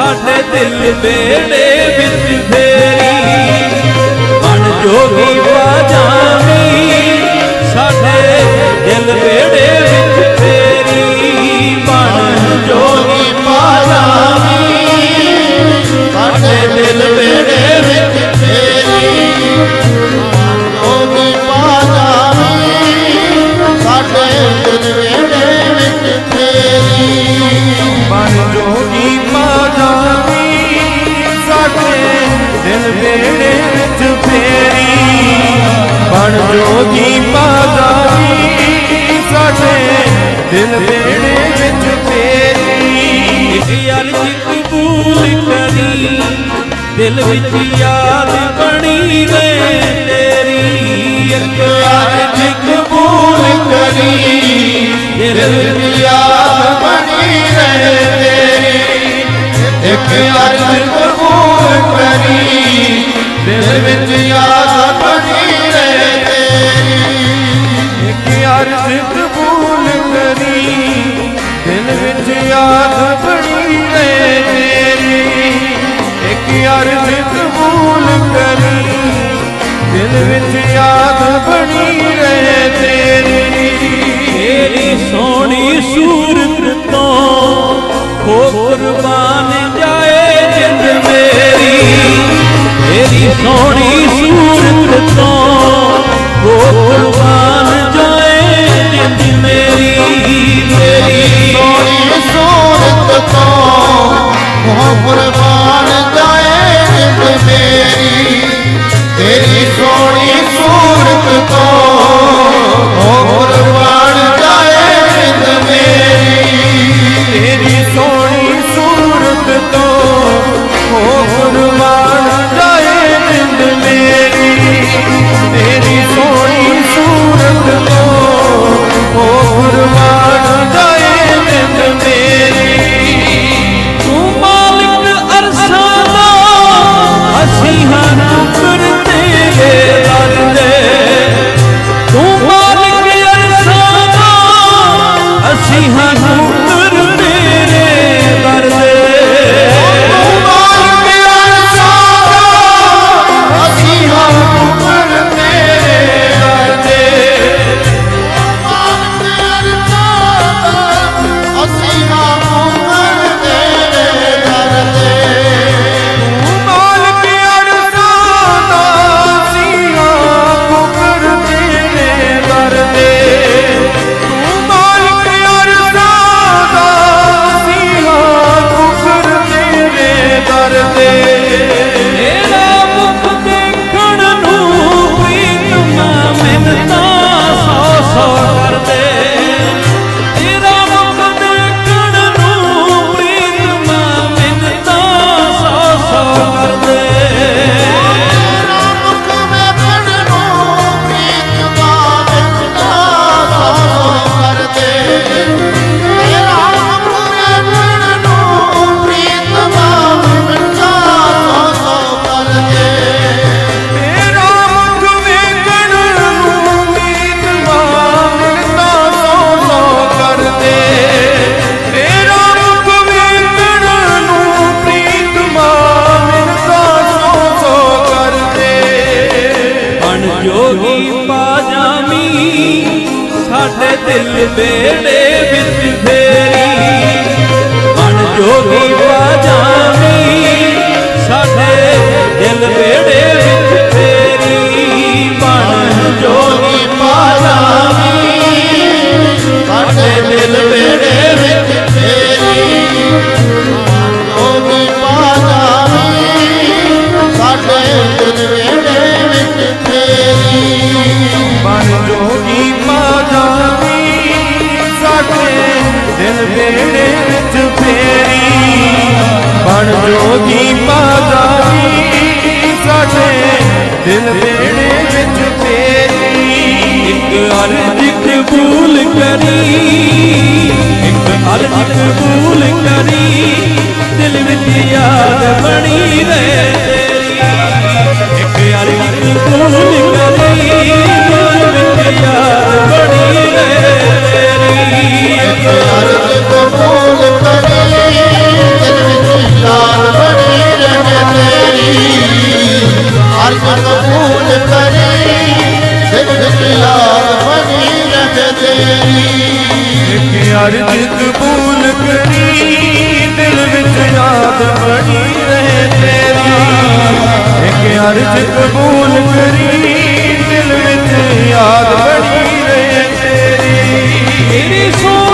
ਸਾਡੇ ਦਿਲ ਬੇੜੇ ਵਿੱਚ ਫੇਰੀ। ਮਨ ਜੋਗੀ ਪਾ ਜਾਵੀ ਸਾਡੇ ਦਿਲ ਦਿਲ ਬੇੜੇ ਵਿੱਚ ਤੇਰੀ। ਇਹ ਅਰਜ਼ੀ ਕਬੂਲ ਕਰੀ ਦਿਲ ਵਿੱਚ ਯਾਦ ਬਣੀ ਗਏ ਤੇਰੀ। ਇੱਕ ਅਰਜ਼ੀ ਕਬੂਲ ਕਰੀ ਦਿਲ ਵਿੱਚ ਯਾਦ ਬਣੀ ਗਏ ਤੇਰੀ। ਇੱਕ ਅਰਜ਼ੀ ਅਰਜ਼ ਕਬੂਲ ਕਰੀ। ਦਿਲ ਵਿੱਚ ਯਾਦ ਬਣੀ ਰਹੇ ਤੇਰੀ ਤੇਰੀ ਸੋਹਣੀ ਸੂਰਤ ਤੋਂ ਹੋ ਕੁਰਬਾਨ ਜਾਏ ਜਿੰਦ ਮੇਰੀ। ਤੇਰੀ ਸੋਹਣੀ ਸੂਰਤ ਤੋਂ ਹੋ ਕੁਰਬਾਨ ਜਾਏ ਜਿੰਦ ਮੇਰੀ। ਤੇਰੀ ਸੋਹਣੀ ਸੂਰਤ ਤੋਂ ਹੋ ਸਾਡੇ ਦਿਲ ਬੇੜੇ ਵਿੱਚ ਫੇਰੀ। ਅਣ ਜੋਗੀ ਪਾ ਜਾ ਦਿਲ ਦੇਣੇ ਵਿੱਚ ਤੇਰੀ। ਇੱਕ ਅਰਜ਼ੀ ਕਬੂਲ ਕਰੀ। ਇੱਕ ਅਰਜ਼ੀ ਕਬੂਲ ਕਰੀ। ਸਕੂਨ ਕਰੀ, ਦਿਲ ਵਿੱਚ ਯਾਦ ਬਣੀ ਰਹੇ ਤੇਰੀ। ਇੱਕ ਅਰਜ਼ ਕਬੂਲ ਕਰੀ, ਦਿਲ ਵਿੱਚ ਯਾਦ ਬਣੀ ਰਹੇ ਤੇਰੀ। ਮੇਰੀ ਸੋ